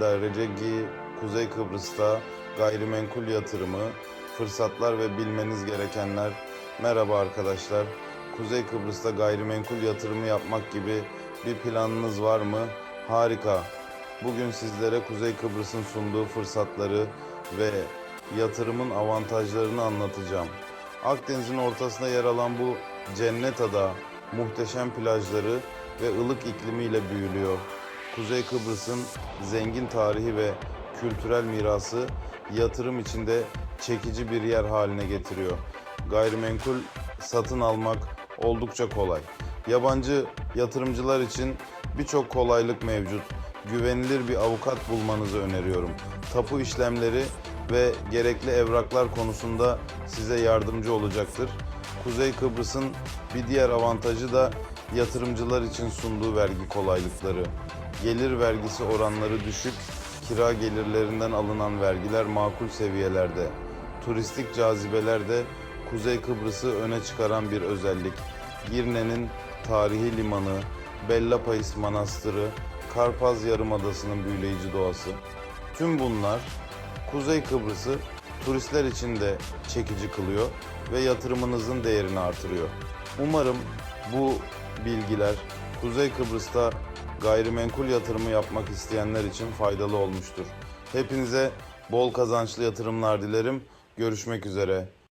Darrecegi Kuzey Kıbrıs'ta gayrimenkul yatırımı, fırsatlar ve bilmeniz gerekenler. Merhaba arkadaşlar. Kuzey Kıbrıs'ta gayrimenkul yatırımı yapmak gibi bir planınız var mı? Harika. Bugün sizlere Kuzey Kıbrıs'ın sunduğu fırsatları ve yatırımın avantajlarını anlatacağım. Akdeniz'in ortasında yer alan bu cennet ada muhteşem plajları ve ılık iklimiyle büyülüyor. Kuzey Kıbrıs'ın zengin tarihi ve kültürel mirası yatırım içinde çekici bir yer haline getiriyor. Gayrimenkul satın almak oldukça kolay. Yabancı yatırımcılar için birçok kolaylık mevcut. Güvenilir bir avukat bulmanızı öneriyorum. Tapu işlemleri ve gerekli evraklar konusunda size yardımcı olacaktır. Kuzey Kıbrıs'ın bir diğer avantajı da yatırımcılar için sunduğu vergi kolaylıkları. Gelir vergisi oranları düşük, kira gelirlerinden alınan vergiler makul seviyelerde. Turistik cazibeler de Kuzey Kıbrıs'ı öne çıkaran bir özellik. Girne'nin tarihi limanı, Bellapais Manastırı, Karpaz Yarımadası'nın büyüleyici doğası. Tüm bunlar Kuzey Kıbrıs'ı turistler için de çekici kılıyor ve yatırımınızın değerini artırıyor. Umarım bu bilgiler Kuzey Kıbrıs'ta gayrimenkul yatırımı yapmak isteyenler için faydalı olmuştur. Hepinize bol kazançlı yatırımlar dilerim. Görüşmek üzere.